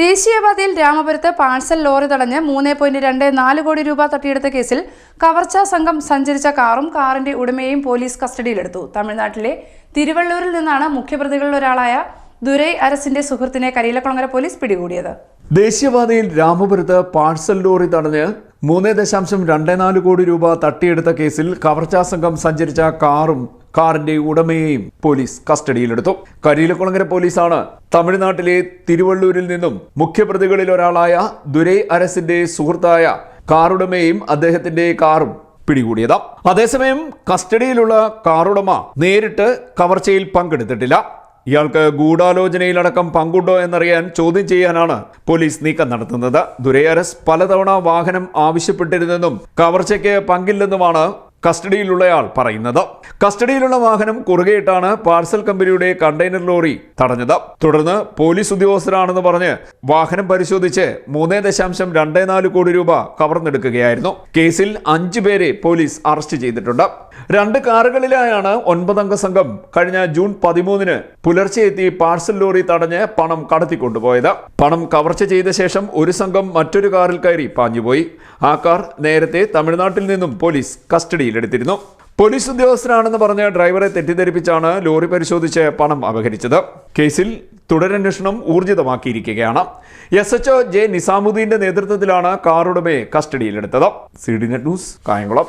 ദേശീയപാതയിൽ രാമപുരത്ത് parcel lorry തടഞ്ഞ് മൂന്ന് പോയിന്റ് രണ്ട് നാല് കോടി രൂപ തട്ടിയെടുത്ത കേസിൽ കവർച്ചാ സംഘം സഞ്ചരിച്ച കാറും കാറിന്റെ ഉടമയെയും പോലീസ് കസ്റ്റഡിയിലെടുത്തു. തമിഴ്നാട്ടിലെ തിരുവള്ളൂരിൽ നിന്നാണ് മുഖ്യപ്രതികളിൽ ഒരാളായ ദുരൈ അരസിന്റെ സുഹൃത്തിനെ കരിയിലക്കുളങ്ങര പോലീസ് പിടികൂടിയത്. ദേശീയപാതയിൽ രാമപുരത്ത് പാഴ്സൽ ലോറി തടഞ്ഞ് മൂന്ന് ദശാംശം രണ്ട് നാല് കോടി രൂപ തട്ടിയെടുത്ത കേസിൽ കവർച്ചാ സംഘം സഞ്ചരിച്ച കാറും കാറിന്റെ ഉടമയെയും പോലീസ് കസ്റ്റഡിയിലെടുത്തു. കരിയിലക്കുളങ്ങര പോലീസാണ് തമിഴ്നാട്ടിലെ തിരുവള്ളൂരിൽ നിന്നും മുഖ്യപ്രതികളിൽ ഒരാളായ ദുരൈ അരസിന്റെ സുഹൃത്തായ കാറുടമയെയും അദ്ദേഹത്തിന്റെ കാറും പിടികൂടിയത്. അതേസമയം കസ്റ്റഡിയിലുള്ള കാറുടമ നേരിട്ട് കവർച്ചയിൽ പങ്കെടുത്തിട്ടില്ല. ഇയാൾക്ക് ഗൂഢാലോചനയിലടക്കം പങ്കുണ്ടോ എന്നറിയാൻ ചോദ്യം ചെയ്യാനാണ് പോലീസ് നീക്കം നടത്തുന്നത്. ദുരൈ അരസ് പലതവണ വാഹനം ആവശ്യപ്പെട്ടിരുന്നെന്നും കവർച്ചയ്ക്ക് പങ്കില്ലെന്നുമാണ് കസ്റ്റഡിയിലുള്ളയാൾ പറയുന്നത്. കസ്റ്റഡിയിലുള്ള വാഹനം കുറുകെയിട്ടാണ് പാർസൽ കമ്പനിയുടെ കണ്ടെയ്നർ ലോറി തടഞ്ഞത്. തുടർന്ന് പോലീസ് ഉദ്യോഗസ്ഥരാണെന്ന് പറഞ്ഞ് വാഹനം പരിശോധിച്ച് മൂന്ന് ദശാംശം രണ്ട് നാല് കോടി രൂപ കവർന്നെടുക്കുകയായിരുന്നു. കേസിൽ അഞ്ചു പേരെ പോലീസ് അറസ്റ്റ് ചെയ്തിട്ടുണ്ട്. രണ്ട് കാറുകളിലായാണ് ഒൻപതംഗ സംഘം കഴിഞ്ഞ ജൂൺ പതിമൂന്നിന് പുലർച്ചെ എത്തി പാർസൽ ലോറി തടഞ്ഞ് പണം കടത്തിക്കൊണ്ടുപോയത്. പണം കവർച്ച ചെയ്ത ശേഷം ഒരു സംഘം മറ്റൊരു കാറിൽ കയറി പാഞ്ഞുപോയി. ആ കാർ നേരത്തെ തമിഴ്നാട്ടിൽ നിന്നും പോലീസ് കസ്റ്റഡിയിലെടുത്തിരുന്നു പോലീസ് ഉദ്യോഗസ്ഥനാണെന്ന് പറഞ്ഞ ഡ്രൈവറെ തെറ്റിദ്ധരിപ്പിച്ചാണ് ലോറി പരിശോധിച്ച് പണം അപഹരിച്ചത്. കേസിൽ തുടരന്വേഷണം ഊർജിതമാക്കിയിരിക്കുകയാണ്. എസ് എച്ച് ജെ നിസാമുദ്ദീന്റെ നേതൃത്വത്തിലാണ് കാറുടമയെ കസ്റ്റഡിയിലെടുത്തത്. C D net news Kayamkulam.